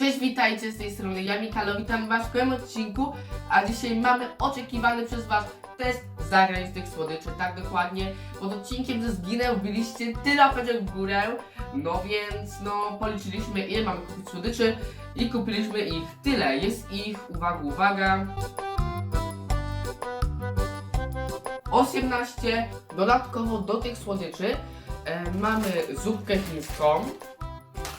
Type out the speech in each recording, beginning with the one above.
Cześć, witajcie z tej strony ja Mikalo, witam was w kolejnym odcinku, a dzisiaj mamy oczekiwany przez was test zagrań z tych słodyczy, tak dokładnie. Pod odcinkiem ze zginęł byliście tyle łapeczek w górę, no więc no policzyliśmy ile mamy kupić słodyczy i kupiliśmy ich tyle, jest ich, uwaga, uwaga, 18. Dodatkowo do tych słodyczy e, mamy zupkę chińską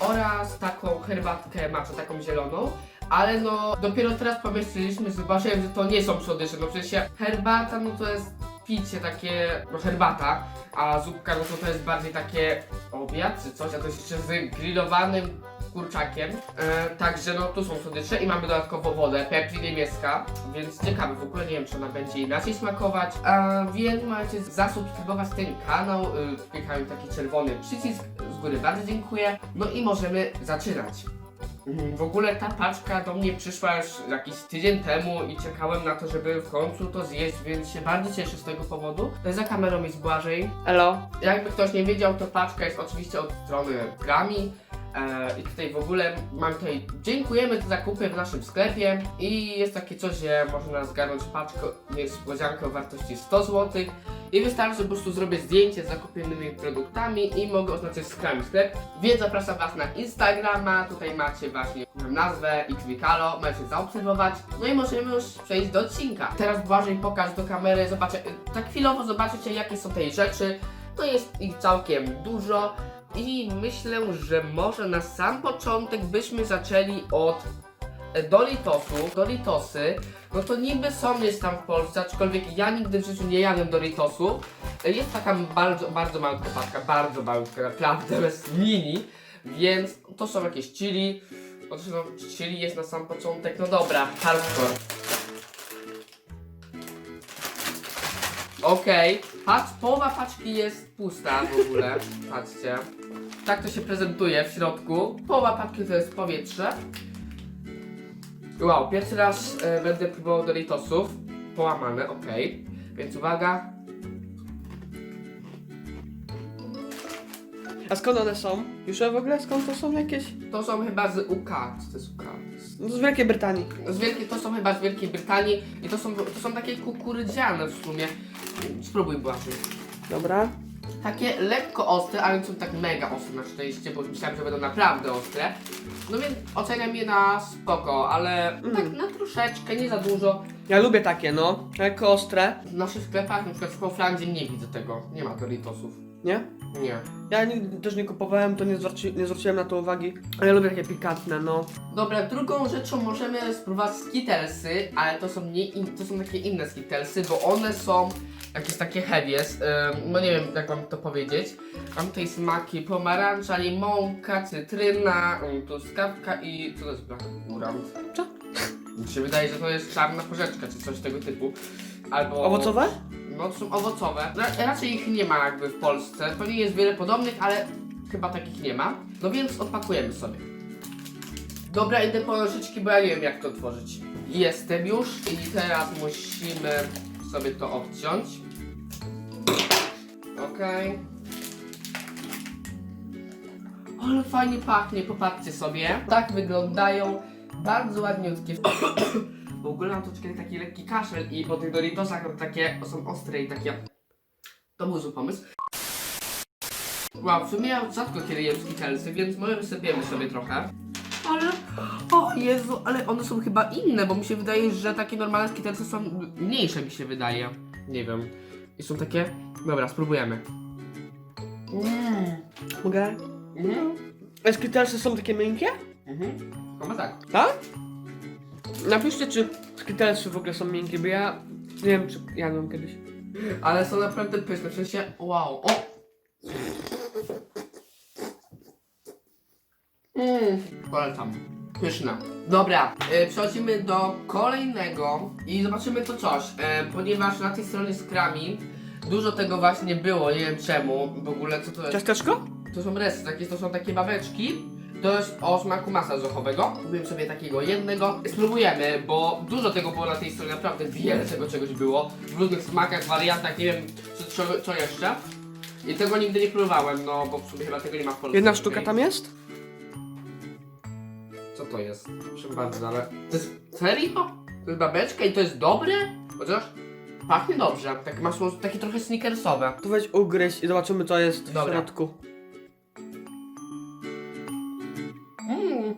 oraz taką herbatkę matcha, taką zieloną. Ale no, dopiero teraz pomyśleliśmy, zobaczyłem, że to nie są słodycze. No przecież herbata, no to jest picie takie, no herbata, a zupka, no to to jest bardziej takie obiad czy coś, a to jest jeszcze z grillowanym kurczakiem. E, także no tu są słodycze i mamy dodatkowo wodę, Pepsi niebieska, więc ciekawe, w ogóle nie wiem czy ona będzie inaczej smakować. A więc możecie zasubskrybować ten kanał, y, klikając taki czerwony przycisk góry, bardzo dziękuję. No i możemy zaczynać. W ogóle ta paczka do mnie przyszła już jakiś tydzień temu i czekałem na to, żeby w końcu to zjeść, więc się bardzo cieszę z tego powodu. Za kamerą jest Błażej. Elo. Jakby ktoś nie wiedział, to paczka jest oczywiście od strony Grami. E, I tutaj w ogóle mam tutaj dziękujemy za zakupy w naszym sklepie i jest takie coś, że można zgarnąć paczkę niespodziankę o wartości 100 zł i wystarczy, że po prostu zrobię zdjęcie z zakupionymi produktami i mogę oznaczyć Scrum sklep. Więc zapraszam Was na Instagrama, tutaj macie właśnie nazwę xwikalo, możecie zaobserwować. No i możemy już przejść do odcinka. Teraz Błażej pokaż do kamery, zobaczę, tak chwilowo zobaczycie jakie są tej rzeczy. To jest ich całkiem dużo i myślę, że może na sam początek byśmy zaczęli od e, Doritosów. Doritosy, no to niby są gdzieś tam w Polsce, aczkolwiek ja nigdy w życiu nie jadłem Doritosów. E, Jest taka bardzo, bardzo malutka paczka, bardzo malutka, naprawdę, jest mini, więc to są jakieś chili. Otóż no, chili jest na sam początek, no dobra, hardcore. Okej, patrz, połowa paczki jest pusta w ogóle, patrzcie. Tak to się prezentuje w środku. Połowa paczki to jest powietrze. Wow, pierwszy raz e, będę próbował Doritosów. Połamane, okej. Więc uwaga. A skąd one są? Już w ogóle skąd to są jakieś? To są chyba z UK. Co to jest UK? No z Wielkiej Brytanii. Z Wielkiej, to są chyba z Wielkiej Brytanii i to są, to są takie kukurydziane w sumie. Spróbuj Błażej. Dobra. Takie lekko ostre, ale nie są tak mega ostre na szczęście, bo myślałem, że będą naprawdę ostre. No więc oceniam je na spoko, ale tak na troszeczkę, nie za dużo. Ja lubię takie, no. Lekko ostre. W naszych sklepach, na przykład w Kauflandzie nie widzę tego. Nie ma Doritosów. Nie? Nie. Ja nigdy też nie kupowałem, to nie, zwróci, nie zwróciłem na to uwagi. Ale ja lubię takie pikantne, no. Dobra, drugą rzeczą możemy spróbować skittlesy, ale to są, nie in, to są takie inne skittlesy, bo one są jakieś takie heavies, ym, no nie wiem jak wam to powiedzieć. Mam tutaj smaki pomarańcza, limonka, cytryna, truskawka i co to jest black currant? Co? Mi się wydaje, że to jest czarna porzeczka czy coś tego typu. Albo... Owocowe? No to są owocowe. Ra raczej ich nie ma jakby w Polsce. Pewnie jest wiele podobnych, ale chyba takich nie ma. No więc odpakujemy sobie. Dobra, idę po nożyczki, bo ja nie wiem jak to otworzyć. Jestem już i teraz musimy sobie to obciąć. Okej. Ale fajnie pachnie, popatrzcie sobie. Tak wyglądają. Bardzo ładniutkie. W ogóle mam troszkę taki lekki kaszel i po tych Doritosach to takie są ostre i takie... To był zły pomysł. Wow, w sumie ja rzadko kiedy jem skittlesy, więc może wysypiemy sobie trochę. Ale, o Jezu, ale one są chyba inne, bo mi się wydaje, że takie normalne skittlesy są mniejsze mi się wydaje. Nie wiem. I są takie... Dobra, spróbujemy. Mmm. Mogę? Mhm. A skittlesy są takie miękkie? Mhm. Chyba tak. Tak? Napiszcie, czy skittlesy w ogóle są miękkie, bo ja nie wiem, czy jadłem kiedyś. Ale są naprawdę pyszne, w sensie, wow, o! Mmm, polecam. Pyszne. Dobra, e, przechodzimy do kolejnego i zobaczymy to coś, e, ponieważ na tej stronie z krami dużo tego właśnie było, nie wiem czemu, w ogóle co to jest. Ciasteczko? To są resy, takie, to są takie babeczki. To jest o smaku masa orzechowego. Kupiłem sobie takiego jednego. Spróbujemy, bo dużo tego było na tej stronie, naprawdę wiele tego czegoś było. W różnych smakach, wariantach, nie wiem co, co, co jeszcze. I tego nigdy nie próbowałem, no bo w sumie chyba tego nie ma w Polsce. Jedna sztuka tam jest? Co to jest. Proszę bardzo, ale... To jest serio? To jest babeczka i to jest dobre? Chociaż pachnie dobrze. Takie masło, takie trochę snickersowe. To weź ugryź i zobaczymy co jest w Dobra. środku. Mmm.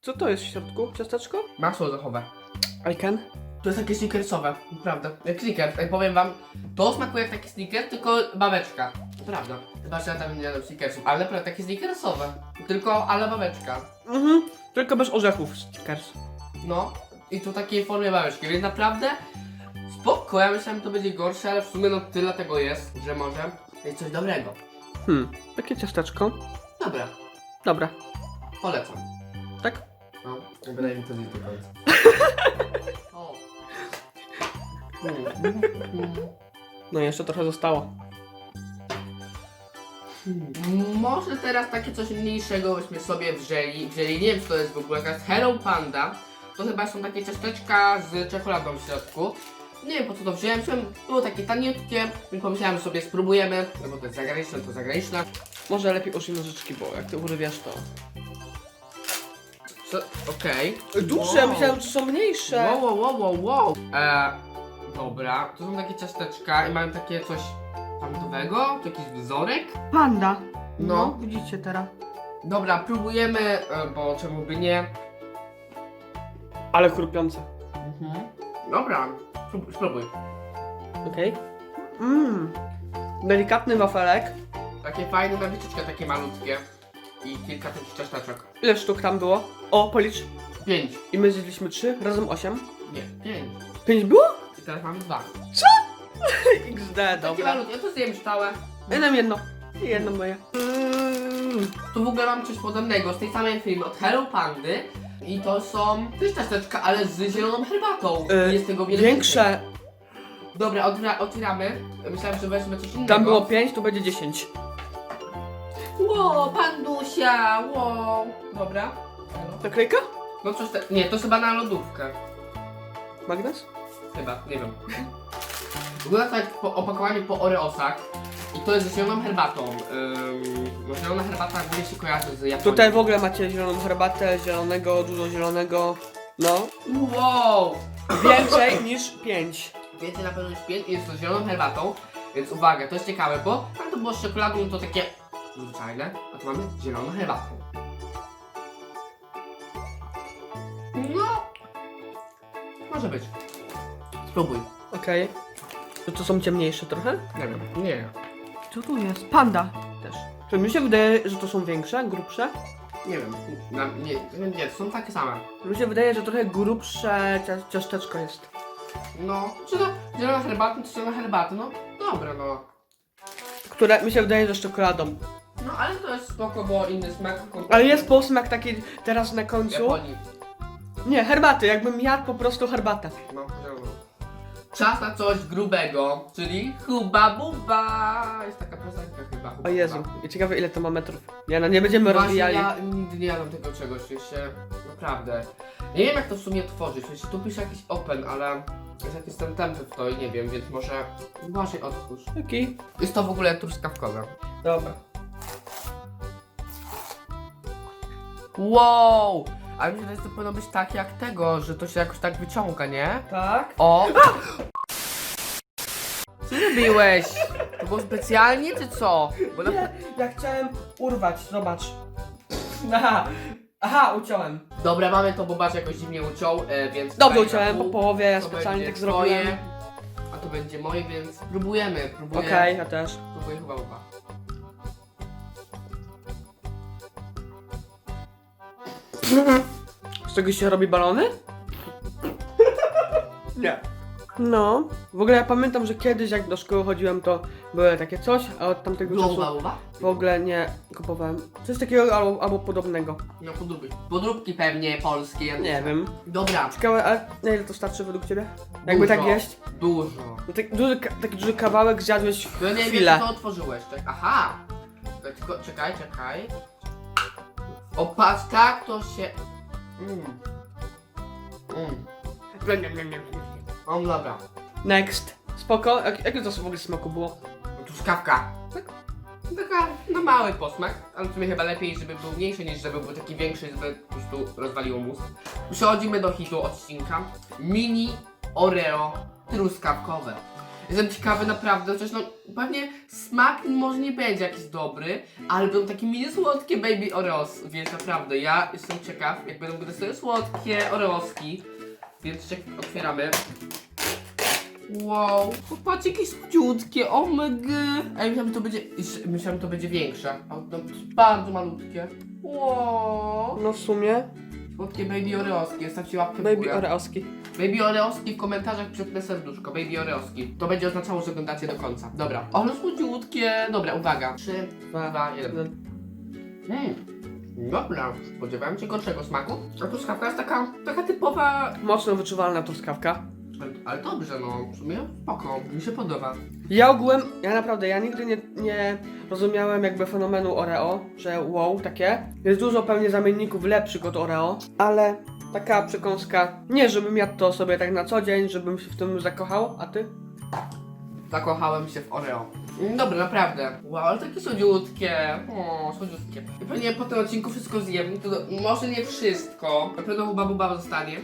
Co to jest w środku? Ciasteczko? Masło orzechowe. I can? To jest takie snickersowe, naprawdę. Jak snickers, jak powiem wam, to smakuje jak taki snickers, tylko babeczka. Prawda. Że ja tam nie jadam snickersów, ale naprawdę takie snickersowe. Tylko, ale babeczka. Mhm. Tylko bez orzechów, stickers. No. I tu takiej formie babeczki, więc naprawdę spoko, ja myślałem, że to będzie gorsze, ale w sumie no tyle tego jest, że może jest coś dobrego. Hmm, takie ciasteczko. Dobra, Dobra, polecam. tak? No, wydaje mi to zjeść do końca. O. Mm, mm, mm. No i jeszcze trochę zostało. Hmm. Może teraz takie coś mniejszego byśmy sobie wzięli, wzięli, nie wiem czy to jest w ogóle jakaś Hello Panda. To chyba są takie ciasteczka z czekoladą w środku. Nie wiem po co to wziąłem, wziąłem- było takie taniutkie, więc pomyślałem sobie spróbujemy, no bo to jest zagraniczne, to zagraniczne. Może lepiej użyj nożyczki, bo jak ty urwiesz to... Co? Okej. Duże, Wow. myślałem, że są mniejsze. Wow, wow, wow, wow, wow. E, dobra, to są takie ciasteczka i mają takie coś pandowego, to jakiś wzorek. Panda. No. widzicie teraz. Dobra, próbujemy, e, bo czemu by nie. Ale chrupiące. Mhm. Dobra, sprób- spróbuj. Okej. Mmm. Delikatny wafelek. Takie fajne nawiczyczka, takie malutkie. I kilka takich ciasteczek. Ile sztuk tam było? O, policz. Pięć. I my zjedliśmy trzy, razem osiem. Nie, pięć. Pięć było? I teraz mamy dwa. XD, Takie dobra. malutkie, ja to zjem stałe. Jedno jedno. I jedno moje. Mm. Tu w ogóle mam coś podobnego z tej samej firmy od Hello Pandy. I to są też ciasteczka, ale z zieloną herbatą. Y, Jest tego wiele Większe. więcej. Dobra, otwiera, otwieramy. Myślałem, że weźmy coś innego. Tam było pięć, tu będzie dziesięć. Ło, pandusia, wow. Dobra. Naklejka? No coś te... Nie, to chyba na lodówkę. Magnes? Chyba, nie wiem. Wygląda to jak po opakowaniu po Oreosach. I to jest z zieloną herbatą. Ym, zielona herbata głównie się kojarzy z Japonią. Tutaj w ogóle macie zieloną herbatę, zielonego, dużo zielonego. No. Wow! Więcej niż pięć. Więcej na pewno niż 5 jest to z zieloną herbatą. Więc uwaga, to jest ciekawe, bo tam to było z czekoladą, to takie zwyczajne, a tu mamy zieloną herbatę. No, może być. Spróbuj. Okej. To to są ciemniejsze trochę? Nie wiem, nie. Co tu jest? Panda też. Czy mi się wydaje, że to są większe, grubsze? Nie wiem, na, nie, nie, to są takie same. Mi się wydaje, że trochę grubsze cia- ciasteczko jest. No, czy to zielona herbata, to zielona herbata, no dobra, no. Które mi się wydaje, że z czekoladą. No ale to jest spoko, bo inny smak. Ale jest posmak taki teraz na końcu. Japonii. Nie, herbaty, jakbym jadł po prostu herbatę. No. Czas na coś grubego, czyli Huba Buba. Jest taka piosenka chyba. Huba O Jezu, Buba. i ciekawe ile to ma metrów. Ja no nie będziemy Właśnie rozwijali. ja nigdy nie jadam tego czegoś, w sensie, naprawdę. Nie wiem jak to w sumie tworzyć, w sensie tu pisze jakiś open, ale jest jakiś ten template w to i nie wiem, więc może uważaj otwórz. Taki. Jest to w ogóle truskawkowe. Dobra. Wow! Ale mi się wydaje, że to powinno być tak jak tego, że to się jakoś tak wyciąga, nie? Tak. O! Co zrobiłeś? To było specjalnie, czy co? Bo na... Nie, ja chciałem urwać, zobacz. Aha, aha, uciąłem. Dobra, mamy to, bo Basz jakoś dziwnie uciął, e, więc... Dobrze tutaj uciąłem, na po pół. połowie ja To specjalnie będzie tak zrobiłem. twoje, A to będzie moje, więc próbujemy, próbuję. Okej, ja też. Próbuję chyba upa. Z tego się robi balony? Nie. No. W ogóle ja pamiętam, że kiedyś jak do szkoły chodziłem, to były takie coś, a od tamtego czasu upa, upa? w ogóle nie kupowałem. Coś takiego albo, albo podobnego. No podróbki. Podróbki pewnie polskie, ja Nie wiem. Dobra, Ciekawe, a na ile to starczy według ciebie? Jakby tak Dużo. jeść? dużo. No tak, duży, ka- taki duży kawałek zjadłeś w No nie wiem, chwilę. co otworzyłeś. Czek Aha! To Tylko, czekaj, czekaj. O, patrz, tak to się... Mm. Mm. O, dobra. Next. Spoko. Jak, jakie to w ogóle smaku było? Truskawka. taka na mały posmak, ale w sumie chyba lepiej, żeby był mniejszy niż żeby był taki większy, żeby po prostu rozwaliło mózg. Przechodzimy do hitu odcinka. Mini Oreo truskawkowe. Jestem ciekawy naprawdę, chociaż no pewnie smak może nie będzie jakiś dobry, ale będą takie mini słodkie baby Oreos, więc naprawdę ja jestem ciekaw, jak będą sobie słodkie Oreoski, więc czek- otwieramy. Wow, popatrz jakie słodziutkie, omg. Ej, myślałem, to będzie, myślałem, że to będzie większe, a to bardzo malutkie. Wow. No w sumie, Słodkie baby Oreoski, zostawcie łapkę w baby oreoski. Baby Oreoski w komentarzach przypnę serduszko, Baby Oreoski. To będzie oznaczało, że oglądacie do końca. Dobra, ale słodziutkie. Dobra, uwaga. 3, 2, 1. Mmm, dobra. Spodziewałem się gorszego smaku. A tu skawka jest taka, taka typowa... Mocno wyczuwalna truskawka. Ale, ale dobrze, no. W sumie spoko. Mi się podoba. Ja ogółem, ja naprawdę, ja nigdy nie, nie rozumiałem jakby fenomenu Oreo, że wow, takie. Jest dużo pewnie zamienników lepszych od Oreo, ale taka przekąska, nie żebym jadł to sobie tak na co dzień, żebym się w tym zakochał, a ty? Zakochałem się w Oreo. Dobra, naprawdę. Wow, ale takie słodziutkie. O, słodziutkie. I pewnie po tym odcinku wszystko zjem. To do, może nie wszystko. Na pewno Huba Buba zostanie.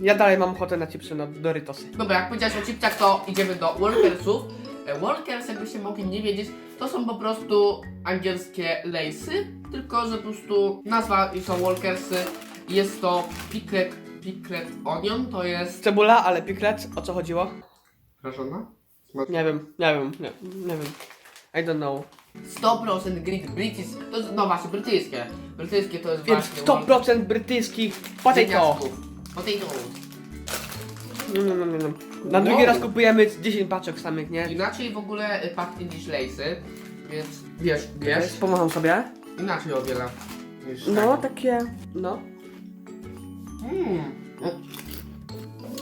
Ja dalej mam ochotę na chipsy, na Dorytosy. Dobra, jak powiedziałeś o chipsach, to idziemy do Walkersów. E, Walkers, jakbyście mogli nie wiedzieć, to są po prostu angielskie lejsy, tylko że po prostu nazwa i są Walkersy. Jest to pickled, pickled onion, to jest... Cebula, ale piklet, o co chodziło? Prażona? Nie wiem, nie wiem, nie, nie wiem. I don't know. 100% Greek British, to jest, no właśnie, brytyjskie. Brytyjskie to jest Więc właśnie... 100% brytyjskich potato. Ziemniaczków. Potato. No, no, no, no, no. Na drugi Wow. raz kupujemy 10 paczek samych, nie? Inaczej w ogóle y, pachnie niż lejsy, więc wiesz, wiesz, pomacham sobie. inaczej o wiele niż No, tak. takie, no. Mm.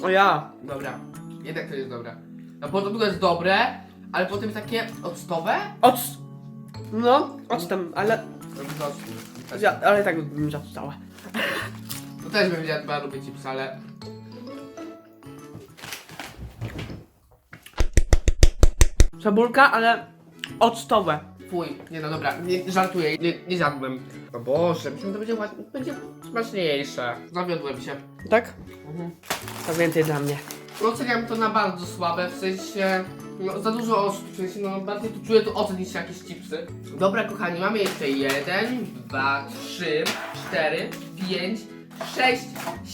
O ja. Dobra, jednak to jest dobre. Na początku jest dobre, ale potem jest takie octowe. Oc... No, octem, ale... To Ja, ale tak bym zjadł całe. też bym wiedział, chyba lubię chips, ale... Cebulka, ale octowe. Fuj, nie no dobra, nie, żartuję, nie, nie zjadłbym. O Boże, myślałem, że to będzie, ład- będzie smaczniejsze. Zawiodłem się. Tak? Mhm. To więcej dla mnie. Oceniam to na bardzo słabe, w sensie... No, za dużo osób, w sensie, no, bardziej tu czuję tu ocet niż jakieś chipsy. Dobra, kochani, mamy jeszcze jeden, dwa, trzy, cztery, pięć, sześć,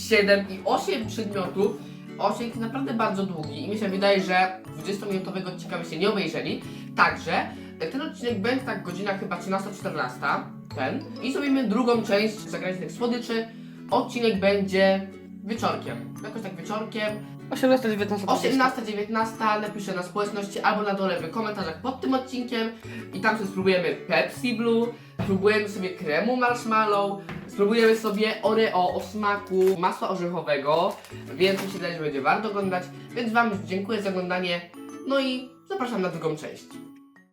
siedem i osiem przedmiotów. Osiem jest naprawdę bardzo długi i mi się wydaje, że 20-minutowego odcinka byście nie obejrzeli. Także ten odcinek będzie tak godzina chyba 13-14, ten. I zrobimy drugą część zagranicznych słodyczy. Odcinek będzie wieczorkiem, jakoś tak wieczorkiem. 18, 19, 18, 19 napiszę na społeczności albo na dole w komentarzach pod tym odcinkiem i tam sobie spróbujemy Pepsi Blue, spróbujemy sobie kremu marshmallow, spróbujemy sobie Oreo o smaku masła orzechowego, więc mi się wydaje, że będzie warto oglądać, więc Wam dziękuję za oglądanie, no i zapraszam na drugą część.